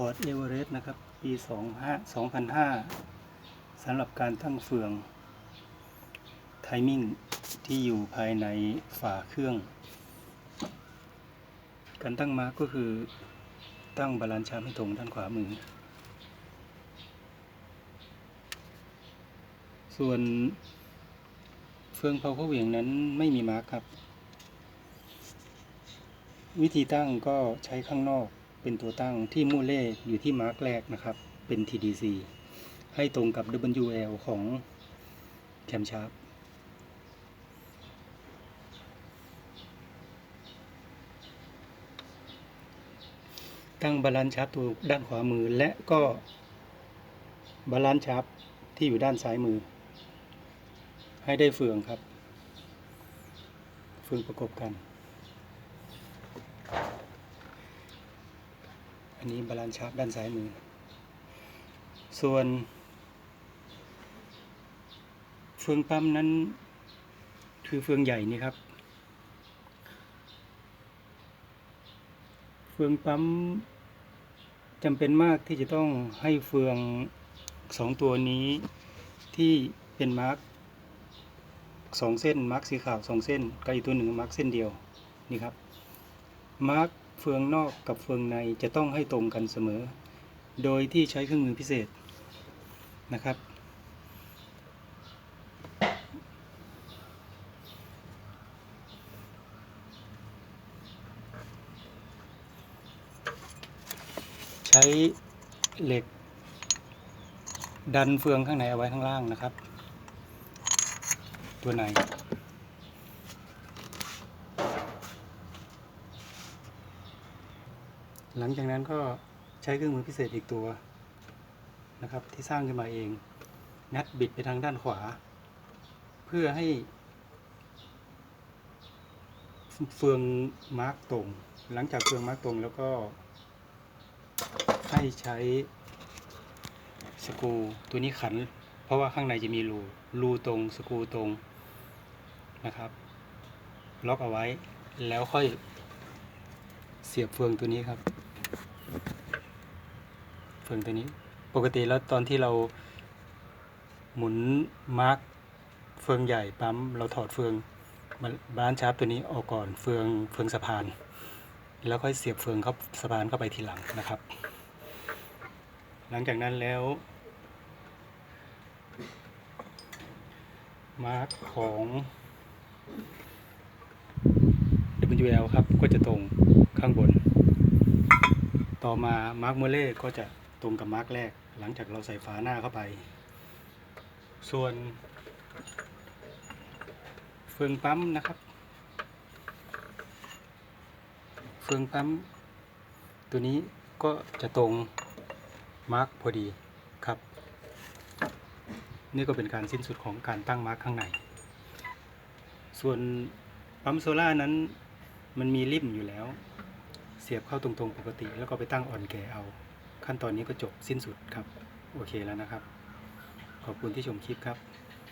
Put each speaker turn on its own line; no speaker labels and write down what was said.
Ford Everest นะครับ ปี 2005สำหรับการตั้งเฟืองไทมิ่งที่อยู่ภายในฝาเครื่อง การตั้งมาร์กก็คือตั้งบาลานซ์ชาร์ให้ตรงด้านขวามือ ส่วนเฟืองเผาเข้าเวี่ยงนั้นไม่มีมาร์กครับ วิธีตั้งก็ใช้ข้างนอก เป็นตัวตั้งที่มูเล่อยู่ที่มาร์กแรกนะครับ เป็น TDC ให้ตรงกับ WL ของแคมชาร์ปตั้งบาลานซ์ชาร์ปตัวด้านขวามือและก็บาลานซ์ชาร์ปที่อยู่ด้านซ้ายมือ ให้ได้เฟืองครับ เฟืองประกบกัน อันนี้บาลานซ์ชาร์ปด้านซ้ายมือ ส่วนเฟืองปั๊มนั้นคือเฟืองใหญ่นี่ครับ เฟืองปั๊มจำเป็นมากที่จะต้องให้เฟืองสองตัวนี้ที่เป็นมาร์กสองเส้นมาร์กสีขาวสองเส้นกับอีกตัวหนึ่งมาร์กเส้นเดียวนี่ครับมาร์ก เฟืองนอกกับเฟืองในจะต้องให้ตรงกันเสมอ โดยที่ใช้เครื่องมือพิเศษนะครับ ใช้เหล็ก ดันเฟืองข้างในเอาไว้ข้างล่างนะครับ ตัวใน หลังจากนั้นก็ใช้เครื่องมือพิเศษอีกตัวนะครับที่สร้างขึ้นมาเอง งัดบิดไปทางด้านขวา เพื่อให้เฟืองมาร์กตรง หลังจากเฟืองมาร์กตรงแล้วก็ให้ใช้สกรูตัวนี้ขัน เพราะว่าข้างในจะมีรูรูตรงสกรูตรงนะครับ ล็อกเอาไว้แล้วค่อยเสียบเฟืองตัวนี้ครับ เฟืองตัวนี้ ปกติแล้วตอนที่เราหมุนมาร์กเฟืองใหญ่ปั๊มเราถอดเฟืองมันบานชาร์ปตัวนี้ออกก่อนเฟืองเฟืองสะพาน แล้วค่อยเสียบเฟืองเข้าสะพานเข้าไปทีหลังนะครับ หลังจากนั้นแล้วมาร์กของ WL ครับก็จะตรงข้างบน ต่อมามาร์กโมเล่ก็จะตรงกับมาร์กแรก หลังจากเราใส่ฝาหน้าเข้าไป ส่วน เฟืองปั๊มนะครับ เฟืองปั๊ม ตัวนี้ก็จะตรงมาร์กพอดีครับ นี่ก็เป็นการสิ้นสุดของการตั้งมาร์กข้างใน ส่วนปั๊มโซล่านั้นมันมีริมอยู่แล้ว เสียบเข้าตรงๆปกติ แล้วก็ไปตั้งอ่อนแก่เอา ขั้นตอนนี้ก็จบสิ้นสุดครับ โอเคแล้วนะครับ ขอบคุณที่ชมคลิปครับ